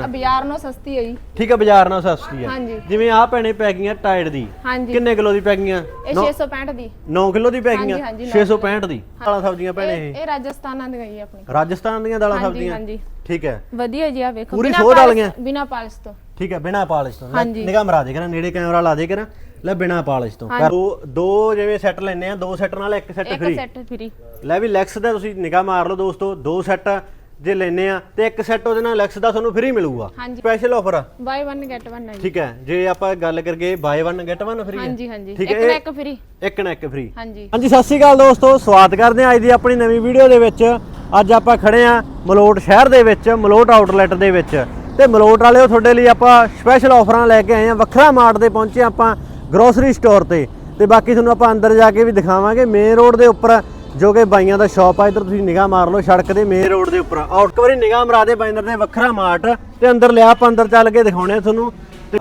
ਬਾਜ਼ਾਰ ਨਾਲੋਂ ਸਸਤੀ ਹੈ ਜੀ। ਠੀਕ ਹੈ ਬਾਜ਼ਾਰ ਨਾਲ ਸਸਤੀ ਹਾਂਜੀ। ਜਿਵੇਂ ਆਹ ਭੈਣੇ ਪੈਕਿੰਗ ਆ ਟਾਇਰ ਦੀ ਹਾਂਜੀ। ਕਿੰਨੇ ਕਿਲੋ ਦੀ ਪੈਕਿੰਗ ਆ ਇਹ 665 ਦੀ। 9 ਕਿਲੋ ਦੀ ਪੈਕਿੰਗ ਆ ਹਾਂਜੀ, ਹਾਂਜੀ, 665 ਦੀ। ਦਾਲਾਂ ਸਬਜ਼ੀਆਂ ਭੈਣੇ ਇਹ ਇਹ। ਇਹ ਰਾਜਸਥਾਨਾਂ ਦੀਆਂ ਜੀ ਆਪਣੀ। ਰਾਜਸਥਾਨ ਦੀਆਂ ਦਾਲਾਂ ਹਾਂਜੀ ਸਬਜ਼ੀਆਂ? ਹਾਂਜੀ। ਠੀਕ ਹੈ। ਵਧੀਆ ਜੀ ਆ ਵੇਖੋ। ਪੂਰੀ ਸੋਧ ਵਾਲੀਆਂ? ਬਿਨਾਂ ਪਾਲਿਸ਼ ਤੋਂ। ਠੀਕ ਹੈ ਬਿਨਾ ਪਾਲਿਸ਼ ਤੋਂ। ਲੈ, ਹਾਂਜੀ। ਨਿਗਾਹ ਮਰਾ ਦੇ ਕਰਾਂ ਨੇੜੇ ਕੈਮਰਾ ਲਾ ਦੇ ਕਰਾਂ। ਲੈ ਬਿਨਾ ਪਾਲਿਸ਼ ਤੋਂ। ਕਰ ਦੋ ਦੋ ਜਿਵੇਂ ਸੈੱਟ ਲੈਣੇ ਆ ਦੋ ਸੈੱਟ ਨਾਲ ਇੱਕ ਸੈੱਟ ਇੱਕ ਫ੍ਰੀ ਸੈੱਟ ਫ੍ਰੀ ਲੈ ਵੀ ਲੈਕਸ ਦਾ ਤੁਸੀਂ ਨਿਗਾਹ ਮਾਰ ਲਓ ਦੋਸਤੋ ਦੋ ਸੈੱਟ ਜੇ ਲੈਣੇ ਆ ਤੇ ਇੱਕ ਸੈੱਟ ਉਹਦੇ ਨਾਲ ਲੈਕਸ ਦਾ ਤੁਹਾਨੂੰ ਫ੍ਰੀ ਮਿਲੂਗਾ। ਹਾਂਜੀ। ਸਪੈਸ਼ਲ ਆਫਰ ਆ। ਬਾਈ 1 ਗੈਟ 1 ਹੈ ਜੀ। ਠੀਕ ਹੈ ਜੇ ਆਪਾਂ ਗੱਲ ਕਰਗੇ ਬਾਈ 1 ਗੈਟ 1 ਫ੍ਰੀ ਹਾਂਜੀ ਹਾਂਜੀ। ਠੀਕ ਇੱਕ ਹੈ, ਨਾ ਇੱਕ ਫ੍ਰੀ ਇੱਕ ਨਾ ਇੱਕ ਫ੍ਰੀ ਹਾਂਜੀ। ਹਾਂਜੀ ਸਤਿ ਸ਼੍ਰੀ ਅਕਾਲ ਦੋਸਤੋ ਸਵਾਗਤ ਕਰਦੇ ਹਾਂ ਅੱਜ ਦੀ ਆਪਣੀ ਨਵੀਂ ਵੀਡੀਓ ਦੇ ਵਿੱਚ। ਅੱਜ ਆਪਾਂ ਖੜੇ ਆ ਮਲੋਟ ਸ਼ਹਿਰ ਦੇ ਵਿੱਚ ਮਲੋਟ ਆਊਟਲੈਟ ਦੇ ਵਿੱਚ। ਤੇ ਮਲੋਟ ਵਾਲਿਓ ਤੁਹਾਡੇ ਲਈ ਆਪਾਂ ਸਪੈਸ਼ਲ ਆਫਰਾਂ ਲੈ ਕੇ ਆਏ ਆ ਵੱਖਰਾ ਮਾਰਟ ਦੇ ਪਹੁੰਚੇ ਆਪਾਂ ਗਰੋਸਰੀ ਸਟੋਰ ਤੇ। ਤੇ ਬਾਕੀ ਤੁਹਾਨੂੰ ਆਪਾਂ ਅੰਦਰ ਜਾ ਕੇ ਵੀ ਦਿਖਾਵਾਂਗੇ। ਮੇਨ ਰੋਡ ਦੇ ਉੱਪਰ ਜੋ ਕਿ ਬਾਈਆਂ ਦਾ ਸ਼ਾਪ ਆ, ਇੱਧਰ ਤੁਸੀਂ ਨਿਗਾਹ ਮਾਰ ਲਓ, ਸੜਕ ਦੇ ਮੇਨ ਰੋਡ ਦੇ ਉੱਪਰ ਆਊਟ ਇੱਕ ਵਾਰੀ ਨਿਗਾਹ ਮਰਾ ਦੇ ਬਾਈਂਦਰ ਦੇ, ਵੱਖਰਾ ਮਾਰਟ, ਤੇ ਅੰਦਰ ਲਿਆ ਆਪਾਂ ਅੰਦਰ ਚੱਲ ਕੇ ਦਿਖਾਉਣੇ ਆ ਤੁਹਾਨੂੰ। ਤੇ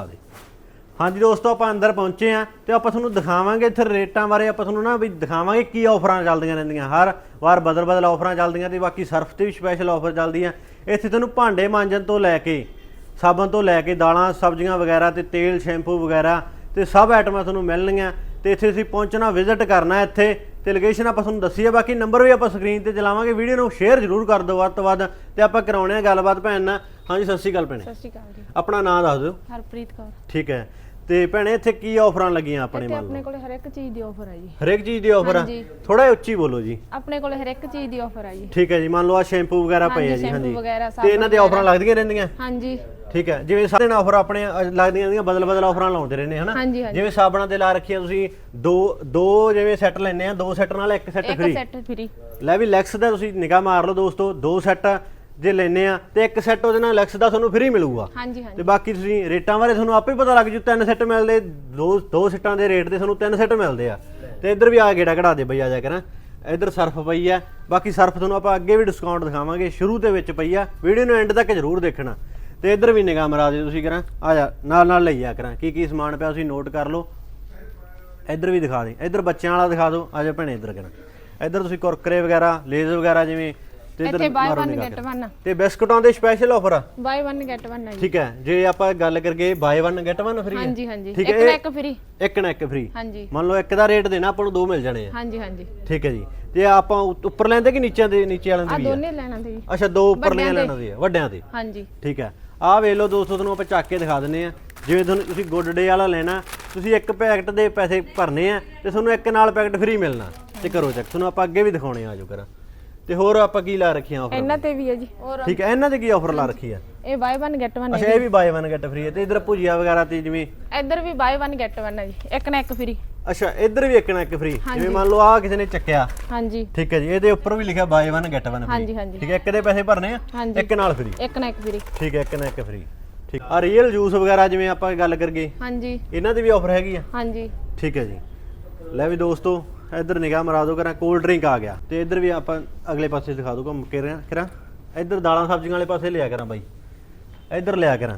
ਹਾਂਜੀ ਦੋਸਤੋ, ਆਪਾਂ ਅੰਦਰ ਪਹੁੰਚੇ ਆ, ਤੇ ਆਪਾਂ ਤੁਹਾਨੂੰ ਦਿਖਾਵਾਂਗੇ ਇੱਥੇ ਰੇਟਾਂ ਬਾਰੇ, ਆਪਾਂ ਤੁਹਾਨੂੰ ਨਾ ਵੀ ਦਿਖਾਵਾਂਗੇ ਕੀ ਆਫਰਾਂ ਚੱਲਦੀਆਂ ਰਹਿੰਦੀਆਂ। ਹਰ ਵਾਰ ਬਦਲ ਬਦਲ ਆਫਰਾਂ ਚੱਲਦੀਆਂ ਤੇ ਬਾਕੀ ਸਰਫ ਤੇ ਵੀ ਸਪੈਸ਼ਲ ਆਫਰ ਚੱਲਦੀਆਂ। ਇੱਥੇ ਤੁਹਾਨੂੰ ਭਾਂਡੇ ਮਾਂਜਣ ਤੋਂ ਲੈ ਕੇ, ਸਾਬਣ ਤੋਂ ਲੈ ਕੇ ਦਾਲਾਂ, ਸਬਜ਼ੀਆਂ ਵਗੈਰਾ ਤੇ ਤੇਲ ਸ਼ੈਂਪੂ ਵਗੈਰਾ ਤੇ ਸਭ ਆਈਟਮਾਂ ਤੁਹਾਨੂੰ ਮਿਲਣਗੀਆਂ। ਤੇ ਇੱਥੇ ਤੁਸੀਂ ਪਹੁੰਚਣਾ ਵਿਜ਼ਿਟ ਕਰਨਾ ਇੱਥੇ। ਤੇ ਲੋਕੇਸ਼ਨ ਆਪਾਂ ਤੁਹਾਨੂੰ ਦੱਸੀ ਹੈ ਬਾਕੀ ਨੰਬਰ ਵੀ ਆਪਾਂ ਸਕਰੀਨ ਤੇ ਚਲਾਵਾਂਗੇ ਵੀਡੀਓ ਨੂੰ ਸ਼ੇਅਰ ਜ਼ਰੂਰ ਕਰ ਦਿਓ ਵੱਧ ਤੋਂ ਵੱਧ ਤੇ ਆਪਾਂ ਕਰਾਉਣੇ ਆ ਗੱਲਬਾਤ ਭੈਣ ਨਾਲ। ਹਾਂਜੀ ਸਤਿ ਸ਼੍ਰੀ ਅਕਾਲ ਭੈਣੇ। ਸਤਿ ਸ਼੍ਰੀ ਅਕਾਲ ਜੀ। ਆਪਣਾ ਨਾਮ ਦੱਸ ਦਿਓ। ਹਰਪ੍ਰੀਤ ਕੌਰ। ਠੀਕ ਹੈ। ਤੇ ਭੈਣੇ ਇੱਥੇ ਕੀ ਆਫਰਾਂ ਲੱਗੀਆਂ ਆਪਣੇ ਮੰਨ ਲਓ? ਆਪਣੇ ਕੋਲੇ ਹਰ ਇੱਕ ਚੀਜ਼ ਦੀ ਆਫਰ ਹੈ ਜੀ। ਹਰੇਕ ਚੀਜ਼ ਦੀ ਆਫਰ ਆ? ਹਾਂਜੀ। ਥੋੜਾ ਉੱਚੀ ਬੋਲੋ ਜੀ। ਆਪਣੇ ਕੋਲੇ ਹਰ ਇੱਕ ਚੀਜ਼ ਦੀ ਆਫਰ ਹੈ ਜੀ। ਠੀਕ ਹੈ ਜੀ ਮੰਨ ਲਓ ਆ ਸ਼ੈਂਪੂ ਵਗੈਰਾ ਪਏ ਆ ਹਾਂਜੀ ਜੀ ਸ਼ੈਂਪੂ ਹਾਂਜੀ। ਵਗੈਰਾ ਤੇ ਇਹਨਾਂ ਦੇ ਆਫਰਾਂ ਲੱਗਦੀਆਂ ਰਹਿੰਦੀਆਂ? ਹਾਂਜੀ। ਠੀਕ ਹੈ ਜਿਵੇਂ ਸਾਰੇ ਦਿਨ ਆਫਰ ਆਪਣੇ ਅ, ਲੱਗਦੀਆਂ ਰਹਿੰਦੀਆਂ ਬਦਲ ਬਦਲ ਆਫਰਾਂ ਲਾਉਂਦੇ ਰਹਿੰਦੇ ਹਨਾ? ਹਾਂਜੀ ਹਾਂਜੀ। ਜਿਵੇਂ ਸਾਬਣਾਂ ਤੇ ਲਾ ਰੱਖੀਆਂ ਤੁਸੀਂ ਦੋ ਦੋ ਜਿਵੇਂ ਸੈੱਟ ਲੈਣੇ ਆ ਦੋ ਸੈੱਟ ਨਾਲ ਇੱਕ ਸੈੱਟ ਇੱਕ ਫ੍ਰੀ ਸੈੱਟ ਫ੍ਰੀ ਲੈ ਵੀ ਲੈਕਸ ਦਾ ਤੁਸੀਂ ਨਿਗਾਹ ਮਾਰ ਲਓ ਦੋਸਤੋ ਦੋ ਸੈੱਟ ਜੇ ਲੈਣੇ ਆ ਤੇ ਇੱਕ ਸੈੱਟ ਉਹਦੇ ਨਾਲ ਲੈਕਸ ਦਾ ਤੁਹਾਨੂੰ ਫ੍ਰੀ ਮਿਲੂਗਾ। ਹਾਂਜੀ ਹਾਂਜੀ। ਤੇ ਬਾਕੀ ਤੁਸੀਂ ਰੇਟਾਂ ਬਾਰੇ ਤੁਹਾਨੂੰ ਆਪੇ ਪਤਾ ਲੱਗ ਜੂ ਤਿੰਨ ਸੈੱਟ ਮਿਲਦੇ ਦੋ ਦੋ ਸੈੱਟਾਂ ਦੇ ਰੇਟ ਤੇ ਤੁਹਾਨੂੰ ਤਿੰਨ ਸੈੱਟ ਮਿਲਦੇ ਆ। ਤੇ ਇੱਧਰ ਵੀ ਆ ਗੇੜਾ ਕਢਾ ਦੇ ਬਈ ਆ ਜਾ ਕਰਾਂ ਇੱਧਰ ਸਰਫ ਪਈ ਆ। ਬਾਕੀ ਸਰਫ ਤੁਹਾਨੂੰ ਆਪਾਂ ਅੱਗੇ ਵੀ ਡਿਸਕਾਊਂਟ ਦਿਖਾਵਾਂਗੇ ਸ਼ੁਰੂ ਦੇ ਵਿੱਚ ਪਈ ਆ। ਵੀਡੀਓ ਨੂੰ ਐਂਡ ਤੱਕ ਜ਼ਰੂਰ ਦੇਖਣਾ। ਤੇ ਇੱਧਰ ਵੀ ਨਿਗਾਹ ਮਰਾ ਦਿਓ ਤੁਸੀਂ ਕਰਾਂ। ਆ ਜਾ ਨਾਲ ਨਾਲ ਲਈ ਆ ਕਰਾਂ। ਕੀ ਕੀ ਸਮਾਨ ਪਿਆ ਤੁਸੀਂ ਨੋਟ ਕਰ ਲਓ। ਇੱਧਰ ਵੀ ਦਿਖਾ ਦੇ। ਇੱਧਰ ਬੱਚਿਆਂ ਵਾਲਾ ਦਿਖਾ ਦਿਓ। ਆ ਜਾ ਭੈਣੇ ਇੱਧਰ ਕਰਾਂ। ਇੱਧਰ ਤੁਸੀਂ ਕੁਰਕਰੇ ਵਗੈਰਾ ਲੇਜ਼ ਵਗੈਰਾ ਜਿਵੇਂ ਤੇ ਇੱਧਰ ਬਾਈ ਮਾਰੋ 1 ਨਿਗਾਹ ਗੈਟ ਕਰਾਂ। 1 ਤੇ ਬਿਸਕੁਟਾਂ ਦੇ ਸਪੈਸ਼ਲ ਆਫਰ ਆ? ਬਾਈ 1 ਗੈਟ 1 ਹੈ ਜੀ। ਠੀਕ ਹੈ। ਜੇ ਆਪਾਂ ਗੱਲ ਕਰਗੇ ਬਾਈ 1 ਗੈਟ 1 ਫ੍ਰੀ ਹਾਂਜੀ ਹਾਂਜੀ। ਇੱਕ ਨਾ ਇੱਕ ਫ੍ਰੀ ਇੱਕ ਨਾ ਇੱਕ ਫ੍ਰੀ ਹਾਂਜੀ। ਮੰਨ ਲਓ ਇੱਕ ਦਾ ਰੇਟ ਦੇਣਾ ਆਪਾਂ ਨੂੰ ਦੋ ਮਿਲ ਜਾਣੇ ਆ। ਹਾਂਜੀ ਹਾਂਜੀ। ਠੀਕ ਹੈ ਜੀ। ਤੇ ਆਪਾਂ ਉੱਪਰ ਲੈਂਦੇ ਕਿ ਨੀਚੇ ਦੇ ਨੀਚੇ ਵਾਲਿਆਂ ਦੇ ਵੀ ਆ? ਦੋਨੇ ਲੈਣਾ ਜੀ ਅੱਛਾ ਦੋ ਉੱਪਰ ਲੈਣਾ ਦੇ ਆ। ਵੱਡਿਆਂ ਦੇ। ਹਾਂਜੀ। ਠੀਕ ਹੈ। ਆਹ ਵੇਖ ਲਓ ਦੋਸਤੋ ਤੁਹਾਨੂੰ ਆਪਾਂ ਚੱਕ ਕੇ ਦਿਖਾ ਦਿੰਨੇ ਆ ਜਿਵੇਂ ਤੁਹਾਨੂੰ ਤੁਸੀਂ ਗੁੱਡ ਡੇ ਵਾਲਾ ਲੈਣਾ ਤੁਸੀਂ ਇੱਕ ਪੈਕਟ ਦੇ ਪੈਸੇ ਭਰਨੇ ਆ ਤੇ ਤੁਹਾਨੂੰ ਇੱਕ ਨਾਲ ਪੈਕਟ ਫ੍ਰੀ ਮਿਲਣਾ। ਤੇ ਕਰੋ ਚੈੱਕ ਤੁਹਾਨੂੰ ਆਪਾਂ ਅੱਗੇ ਵੀ ਦਿਖਾਉਣੇ ਆ ਜੋ ਕਰਾਂ। ਤੇ ਹੋਰ ਆਪਾਂ ਕੀ ਲਾ ਰੱਖੀਆਂ ਆਫਰ ਇਹਨਾਂ ਤੇ ਵੀ ਹੈ ਜੀ। ਠੀਕ ਹੈ ਇਹਨਾਂ ਦੇ ਕੀ ਆਫਰ ਲਾ ਰੱਖੀ ਆ? ਇਹ ਬਾਈ 1 ਗੈਟ 1 ਅੱਛਾ ਇਹ ਵੀ ਬਾਈ 1 ਗੈਟ ਫ੍ਰੀ ਹੈ ਤੇ ਇਧਰ ਭੁਜੀਆ ਵਗੈਰਾ ਤੇ ਜਿਵੇਂ ਇੱਧਰ ਵੀ ਬਾਈ 1 ਗੈਟ 1 ਹੈ ਜੀ। ਇੱਕ ਨਾ ਇੱਕ ਫ੍ਰੀ ਅੱਛਾ ਇੱਧਰ ਵੀ ਇੱਕ ਨਾ ਇੱਕ ਫ੍ਰੀ ਜਿਵੇਂ ਮੰਨ ਲਓ ਆ ਕਿਸੇ ਨੇ ਚੱਕਿਆ। ਹਾਂਜੀ। ਠੀਕ ਹੈ ਜੀ ਇਹਦੇ ਉੱਪਰ ਵੀ ਲਿਖਿਆ ਬਾਈ 1 ਗੈਟ 1 ਹਾਂਜੀ ਹਾਂਜੀ। ਠੀਕ ਹੈ ਇੱਕ ਦੇ ਪੈਸੇ ਭਰਨੇ ਆ ਇੱਕ ਨਾਲ ਫ੍ਰੀ ਇੱਕ ਨਾ ਇੱਕ ਫ੍ਰੀ ਠੀਕ ਹੈ ਇੱਕ ਨਾ ਇੱਕ ਫ੍ਰੀ ਠੀਕ ਆ ਰੀਅਲ ਜੂਸ ਵਗੈਰਾ ਜਿਵੇਂ ਆਪਾਂ ਗੱਲ ਕਰਗੇ ਹਾਂਜੀ। ਇਹਨਾਂ ਦੀ ਵੀ ਆਫਰ ਹੈਗੀ ਆ। ਹਾਂਜੀ। ਠੀਕ ਹੈ ਜੀ। ਲੈ ਵੀ ਦੋਸਤੋ ਇੱਧਰ ਨਿਗਾਹ ਮਰਾ ਦਿਓ ਕਰਾਂ ਕੋਲਡ ਡਰਿੰਕ ਆ ਗਿਆ। ਤੇ ਇੱਧਰ ਵੀ ਆਪਾਂ ਅਗਲੇ ਪਾਸੇ ਦਿਖਾ ਦੂਗਾ ਕੇ ਰਿਆਂ ਕਰਾਂ। ਇੱਧਰ ਦਾਲਾਂ ਸਬਜ਼ੀਆਂ ਵਾਲੇ ਪਾਸੇ ਲਿਆ ਕਰਾਂ ਬਾਈ। ਇੱਧਰ ਲਿਆ ਕਰਾਂ।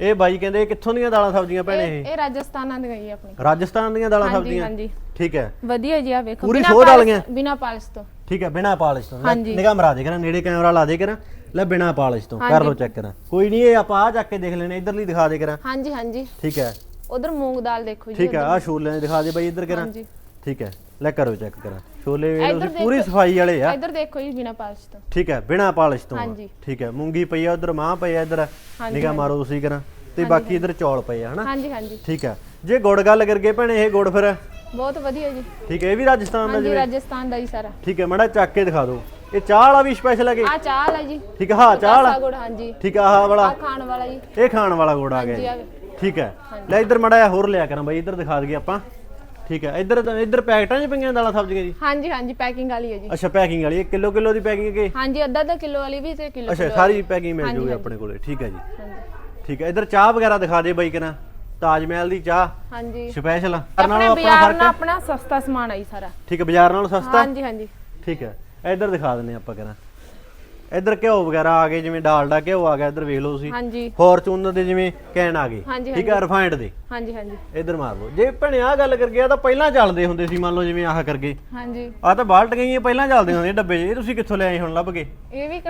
ਇਹ ਬਾਈ ਕਹਿੰਦੇ ਕਿੱਥੋਂ ਦੀਆਂ ਦਾਲਾਂ ਸਬਜ਼ੀਆਂ ਭੈਣੇ ਇਹ ਇਹ ਰਾਜਸਥਾਨਾਂ ਦੀ ਗਈ ਆਪਣੀ। ਰਾਜਸਥਾਨ ਦੀਆਂ ਦਾਲਾਂ ਹਾਂਜੀ ਸਬਜ਼ੀਆਂ? ਹਾਂਜੀ। ਠੀਕ ਹੈ। ਵਧੀਆ ਜੀ ਆ ਵੇਖੋ। ਪੂਰੀ ਬਿਨਾਂ ਸੋਧ ਪਾਲਿਸ਼- ਵਾਲੀਆਂ? ਬਿਨਾਂ ਪਾਲਿਸ਼ ਤੋਂ। ਠੀਕ ਹੈ ਬਿਨਾ ਪਾਲਿਸ਼ ਤੋਂ। ਹਾਂਜੀ। ਨਿਗਾਹ ਮਰਾ ਦੇ ਕਰਾਂ ਨੇੜੇ ਕੈਮਰਾ ਲਾ ਦੇ ਕਰਾਂ। ਲੈ ਬਿਨਾ ਪਾਲਿਸ਼ ਤੋਂ। ਕਰ ਲਓ ਚੈੱਕ ਕਰਾਂ। ਕੋਈ ਨਹੀਂ ਇਹ ਆਪਾਂ ਆ ਚੱਕ ਕੇ ਦੇਖ ਲੈਣੇ ਇਧਰਲੀ ਦਿਖਾ ਦੇ ਕਰਾਂ। ਹਾਂਜੀ ਹਾਂਜੀ। ਠੀਕ ਹੈ। ਉਧਰ ਮੂੰਗ ਦਾਲ ਦੇਖੋ ਜੀ ਠੀਕ ਹੈ ਆ ਛੋਲੇ ਨੇ ਦਿਖਾ ਦੇ ਬਾਈ ਇੱਧਰ ਕਰਾਂ। ਹਾਂਜੀ। ਠੀਕ ਹੈ ਲੈ ਕਰੋ ਚੈੱਕ ਕਰਾਂ। ਛੋਲੇ ਇੱਧਰ ਤੁਸੀਂ ਪੂਰੀ ਸਫ਼ਾਈ ਵਾਲੇ ਆ। ਇੱਧਰ ਦੇਖੋ ਜੀ ਬਿਨਾਂ ਪਾਲਿਸ਼ ਤੋਂ। ਠੀਕ ਹੈ ਬਿਨਾ ਪਾਲਿਸ਼ ਤੋਂ ਆ। ਹਾਂਜੀ। ਠੀਕ ਹੈ ਮੂੰਗੀ ਪਈ ਆ ਉਧਰ ਮਾਂ ਪਈ ਆ ਇੱਧਰ। ਨਿਗਾਹ ਮਾਰੋ ਤੁਸੀਂ ਕਰਾਂ। ਤੇ ਬਾਕੀ ਇੱਧਰ ਚੌਲ ਪਏ ਆ ਹਨਾ? ਹਾਂਜੀ ਹਾਂਜੀ। ਠੀਕ ਹੈ। ਜੇ ਗੁੜ ਗੱਲ ਕਰਗੇ ਭੈਣੇ ਇਹ ਗੁੜ ਫਿਰ? ਬਹੁਤ ਵਧੀਆ ਜੀ। ਠੀਕ ਹੈ ਇਹ ਵੀ ਰਾਜਸਥਾਨ ਦਾ ਹਾਂਜੀ ਜਿਵੇਂ ਰਾਜਸਥਾਨ ਦਾ ਹੀ ਸਾਰਾ। ਠੀਕ ਹੈ ਮੜਾ ਚੱਕ ਕੇ ਦਿਖਾ ਦਿਓ। ਇਹ ਚਾਹ ਵਾਲਾ ਵੀ ਸਪੈਸ਼ਲ ਹੈ ਆ ਚਾਹ ਹੈ ਜੀ। ਠੀਕ ਹੈ ਚਾਹ ਵਾਲਾ? ਗੁੜ ਹਾਂਜੀ। ਠੀਕ ਹੈ ਆਹ ਵਾਲਾ। ਆ ਖਾਣ ਵਾਲਾ ਜੀ। ਇਹ ਖਾਣ ਵਾਲਾ ਗੁੜ ਆ ਗਿਆ ਜੀ। ਆ ਠੀਕ ਹੈ। ਲੈ ਇੱਧਰ ਮੜਾ ਹੋਰ ਲਿਆ ਕਰਾਂ ਬਾਈ ਇੱਧਰ ਦਿਖਾ ਦਈਏ ਆਪਾਂ। ਠੀਕ ਹੈ। ਇੱਧਰ ਇੱਧਰ ਪੈਕਟਾਂ 'ਚ ਪਈਆਂ ਦਾਲਾਂ ਸਬਜ਼ੀਆਂ ਜੀ ਹਾਂਜੀ ਹਾਂਜੀ ਪੈਕਿੰਗ ਵਾਲੀ ਹੈ ਜੀ। ਅੱਛਾ ਪੈਕਿੰਗ ਵਾਲੀ। 1 ਕਿਲੋ ਕਿਲੋ ਦੀ ਪੈਕਿੰਗ ਕੇ ਹਾਂਜੀ ਅੱਧਾ ਅੱਧਾ ਕਿਲੋ ਵਾਲੀ ਵੀ ਤੇ ਕਿਲੋ ਅੱਛਾ ਸਾਰੀ ਪੈਕਿੰਗ ਮਿਲ ਜੂਗੀ ਆਪਣੇ ਕੋਲੇ। ਠੀਕ ਹੈ ਜੀ। ਹਾਂਜੀ। ਠੀਕ ਹੈ। ਇੱਧਰ ਚਾਹ ਵਗੈਰਾ ਦਿਖਾ ਦੇ ਬਾਈ ਕਰਾਂ ਤਾਜ ਮਹਿਲ ਦੀ ਚਾਹ। ਹਾਂਜੀ। ਸਪੈਸ਼ਲ। ਆਪਣੇ ਨਾਲੋਂ ਆਪਣਾ ਬਾਜ਼ਾਰ ਨਾਲ ਹੈ ਆਪਣਾ ਸਸਤਾ ਸਮਾਨ ਆਈ ਸਾਰਾ। ਠੀਕ ਹੈ ਬਾਜ਼ਾਰ ਨਾਲੋਂ ਸਸਤਾ। ਹਾਂਜੀ ਹਾਂਜੀ। ਠੀਕ ਹੈ। ਇੱਧਰ ਦਿਖਾ ਦਿੰਨੇ ਆਪਾਂ ਕਰਾਂ ਇੱਧਰ ਘਿਓ ਵਗੈਰਾ ਆ ਗਏ ਜਿਵੇਂ ਡਾਲਡਾ ਘਿਓ ਆ ਗਿਆ ਇੱਧਰ ਵੇਖ ਲਓ ਤੁਸੀਂ। ਹਾਂਜੀ। ਫੋਰਚੂਨਰ ਦੇ ਜਿਵੇਂ ਕੈਨ ਆ ਗਏ। ਠੀਕ ਹੈ ਰਿਫਾਈਨਡ ਦੇ। ਹਾਂਜੀ ਹਾਂਜੀ। ਇੱਧਰ ਮਾਰ ਲਓ। ਜੇ ਭਣੇ ਆਹ ਗੱਲ ਕਰ ਗਿਆ ਤਾਂ ਪਹਿਲਾਂ ਚੱਲਦੇ ਹੁੰਦੇ ਸੀ ਮੰਨ ਲਓ ਜਿਵੇਂ ਆਹ ਕਰ ਗਏ। ਹਾਂਜੀ। ਆਹ ਤਾਂ ਬਾਲਟ ਗਈਆਂ ਪਹਿਲਾਂ ਚੱਲਦੇ ਹੁੰਦੇ ਡੱਬੇ ਇਹ ਤੁਸੀਂ ਕਿੱਥੋਂ ਲਿਆਏ ਹੁਣ ਲੱਭ ਕੇ? ਇਹ ਵੀ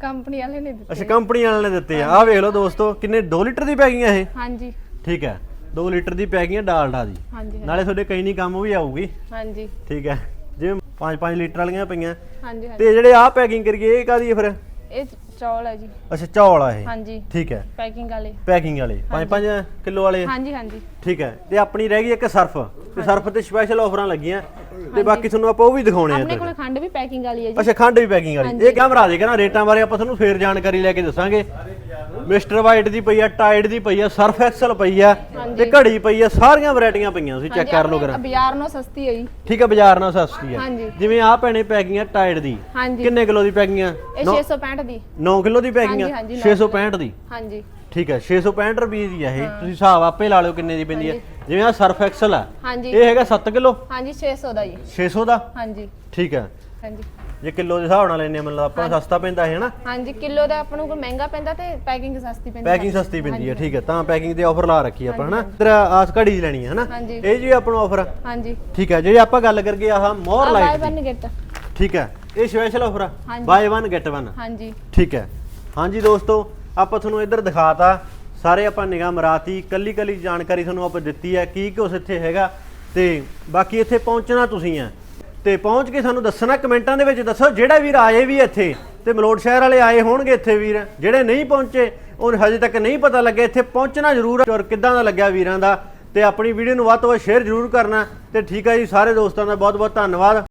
ਕੰਪਨੀ ਵਾਲੇ ਨੇ ਦਿੱਤੇ। ਅੱਛਾ ਕੰਪਨੀ ਵਾਲਿਆਂ ਨੇ ਦਿੱਤੇ ਆ। ਆਹ ਵੇਖ ਲਓ ਦੋਸਤੋ ਕਿੰਨੇ 2 ਲੀਟਰ ਦੀ ਪੈਕਿੰਗ ਹੈ ਇਹ? ਹਾਂਜੀ। ਠੀਕ ਹੈ 2 ਲੀਟਰ ਦੀ ਪੈਕਿੰਗ ਹੈ ਡਾਲਡਾ ਦੀ ਹਾਂਜੀ ਨਾਲੇ ਤੁਹਾਡੇ ਕਈ ਨਹੀਂ ਕੰਮ ਵੀ ਆਊਗੀ। ਹਾਂਜੀ। ਠੀਕ ਹੈ 5-5 ਲੀਟਰ ਵਾਲੀਆਂ ਪਈਆਂ। ਹਾਂਜੀ ਹਾਂਜੀ। ਤੇ ਜਿਹੜੇ ਆਹ ਪੈਕਿੰਗ ਕਰੀਏ ਇਹ ਕਾਦੀ ਹੈ ਫਿਰ? ਇਹ ਚੌਲ ਹੈ ਜੀ। ਅੱਛਾ ਚੌਲ ਆ ਇਹ। ਹਾਂਜੀ। ਠੀਕ ਹੈ। ਪੈਕਿੰਗ ਵਾਲੇ। ਪੈਕਿੰਗ ਵਾਲੇ। 5-5 ਕਿਲੋ ਵਾਲੇ। ਹਾਂਜੀ ਹਾਂਜੀ। ਠੀਕ ਹੈ। ਤੇ ਆਪਣੀ ਰਹਿ ਗਈ ਇੱਕ ਸਰਫ। ਤੇ ਸਰਫ ਤੇ ਸਪੈਸ਼ਲ ਆਫਰਾਂ ਲੱਗੀਆਂ। ਤੇ ਬਾਕੀ ਤੁਹਾਨੂੰ ਆਪਾਂ ਉਹ ਵੀ ਦਿਖਾਉਣੇ ਆ ਆਪਣੇ ਕੋਲ ਖੰਡ ਵੀ ਪੈਕਿੰਗ ਵਾਲੀ ਹੈ ਜੀ। ਅੱਛਾ ਖੰਡ ਵੀ ਪੈਕਿੰਗ ਵਾਲੀ। ਇਹ ਕਿਆ ਮਰਾ ਦੇ ਰੇਟਾਂ ਬਾਰੇ ਆਪਾਂ ਤੁਹਾਨੂੰ ਫੇਰ ਜਾਣਕਾਰੀ ਲੈ ਕੇ ਦੱਸਾਂਗੇ। ਮਿਸਟਰ ਵਾਈਟ ਦੀ ਪਈ ਆ ਟਾਈਡ ਦੀ ਪਈ ਆ ਸਰਫ ਐਕਸਲ ਪਈ ਆ ਤੇ ਘੜੀ ਪਈ ਆ ਸਾਰੀਆਂ ਵੈਰਾਈਟੀਆਂ ਪਈਆਂ ਤੁਸੀਂ ਚੈੱਕ ਕਰ ਲਓ ਕਰਾਂ ਬਾਜ਼ਾਰ ਨਾਲੋਂ ਸਸਤੀ ਹੈ ਜੀ ਠੀਕ ਹੈ ਬਾਜ਼ਾਰ ਨਾਲ ਸਸਤੀ ਆ। ਜਿਵੇਂ ਆਹ ਭੈਣੇ ਪੈਕਿੰਗ ਆ ਟਾਈਡ ਦੀ ਕਿੰਨੇ ਕਿਲੋ ਦੀ ਪੈਕਿੰਗ ਆ ਇਹ 665 ਦੀ। 9 ਕਿਲੋ ਦੀ ਆ ਹਾਂਜੀ, ਹਾਂਜੀ, 665 ਦੀ? ਹਾਂਜੀ। ਠੀਕ ਹੈ 665 ਰੁਪਏ ਦੀ ਆ ਇਹ। ਤੁਸੀਂ ਹਿਸਾਬ ਆਪੇ ਲਾ ਲਿਓ ਕਿੰਨੇ ਦੀ ਪੈਂਦੀ ਆ। ਜਿਵੇਂ ਆ ਸਰਫ ਐਕਸਲ ਆ ਹਾਂਜੀ। ਇਹ ਹੈਗਾ 7 ਕਿਲੋ? ਹਾਂਜੀ 600 ਦਾ ਜੀ। 600 ਦਾ? ਹਾਂਜੀ। ਠੀਕ ਹੈ ਹਾਂਜੀ। ਜੇ ਕਿਲੋ ਦੇ ਹਿਸਾਬ ਨਾਲ ਲੈਨੇ ਮਤਲਬ ਆਪਾਂ ਨੂੰ ਸਸਤਾ ਪੈਂਦਾ ਹੈ ਨਾ ਹਾਂਜੀ ਕਿਲੋ ਦਾ ਆਪਾਂ ਨੂੰ ਕੋਈ ਮਹਿੰਗਾ ਪੈਂਦਾ ਤੇ ਪੈਕਿੰਗ ਸਸਤੀ ਪੈਂਦੀ ਪੈਕਿੰਗ ਸਸਤੀ ਪੈਂਦੀ ਹੈ ਠੀਕ ਹੈ ਤਾਂ ਪੈਕਿੰਗ ਤੇ ਆਫਰ ਲਾ ਰੱਖੀ ਆਪਾਂ ਹਨਾ? ਤੇਰਾ ਆਸ ਘੜੀ ਲੈਣੀ ਹੈ ਹਨਾ? ਹਾਂਜੀ। ਇਹ ਜੀ ਆਪਾਂ ਨੂੰ ਆਫਰ ਹਾਂਜੀ। ਠੀਕ ਹੈ ਜੇ ਆਪਾਂ ਗੱਲ ਕਰਗੇ ਆਹ ਮੋਰ ਆ ਬਾਈ ਲਾਈਟ ਵਨ ਗਿਫਟ ਠੀਕ ਹੈ ਇਹ ਸਪੈਸ਼ਲ ਆਫਰ ਆ। ਹਾਂਜੀ। ਬਾਏ 1 ਗੈਟ 1 ਹਾਂਜੀ। ਠੀਕ ਹੈ। ਹਾਂਜੀ ਦੋਸਤੋ ਆਪਾਂ ਤੁਹਾਨੂੰ ਇੱਧਰ ਦਿਖਾਤਾ। ਸਾਰੇ ਆਪਾਂ ਨਿਗਾਹ ਮਰਾਤੀ ਕੱਲੀ ਕੱਲੀ ਜਾਣਕਾਰੀ ਤੁਹਾਨੂੰ ਆਪਾਂ ਦਿੱਤੀ ਹੈ ਕੀ ਕੁਛ ਇੱਥੇ ਹੈਗਾ। ਤੇ ਬਾਕੀ ਇੱਥੇ ਪਹੁੰਚਣਾ ਤੁਸੀਂ ਆ ਤੇ ਪਹੁੰਚ ਕੇ ਸਾਨੂੰ ਦੱਸਣਾ ਕਮੈਂਟਾਂ ਦੇ ਵਿੱਚ, ਦੱਸੋ ਜਿਹੜਾ ਵੀਰ ਆਏ ਵੀ ਇੱਥੇ ਤੇ ਮਲੋਟ ਸ਼ਹਿਰ ਵਾਲੇ ਆਏ ਹੋਣਗੇ ਇੱਥੇ ਵੀਰ। ਜਿਹੜੇ ਨਹੀਂ ਪਹੁੰਚੇ ਉਹ ਹਜੇ ਤੱਕ ਨਹੀਂ ਪਤਾ ਲੱਗਿਆ। ਇੱਥੇ ਪਹੁੰਚਣਾ ਜ਼ਰੂਰ ਔਰ ਕਿੱਦਾਂ ਦਾ ਲੱਗਿਆ ਵੀਰਾਂ ਦਾ। ਤੇ ਆਪਣੀ ਵੀਡੀਓ ਨੂੰ ਵੱਧ ਤੋਂ ਵੱਧ ਸ਼ੇਅਰ ਜ਼ਰੂਰ ਕਰਨਾ। ਤੇ ਠੀਕ ਹੈ ਜੀ, ਸਾਰੇ ਦੋਸਤਾਂ ਦਾ ਬਹੁਤ ਬਹੁਤ ਧੰਨਵਾਦ।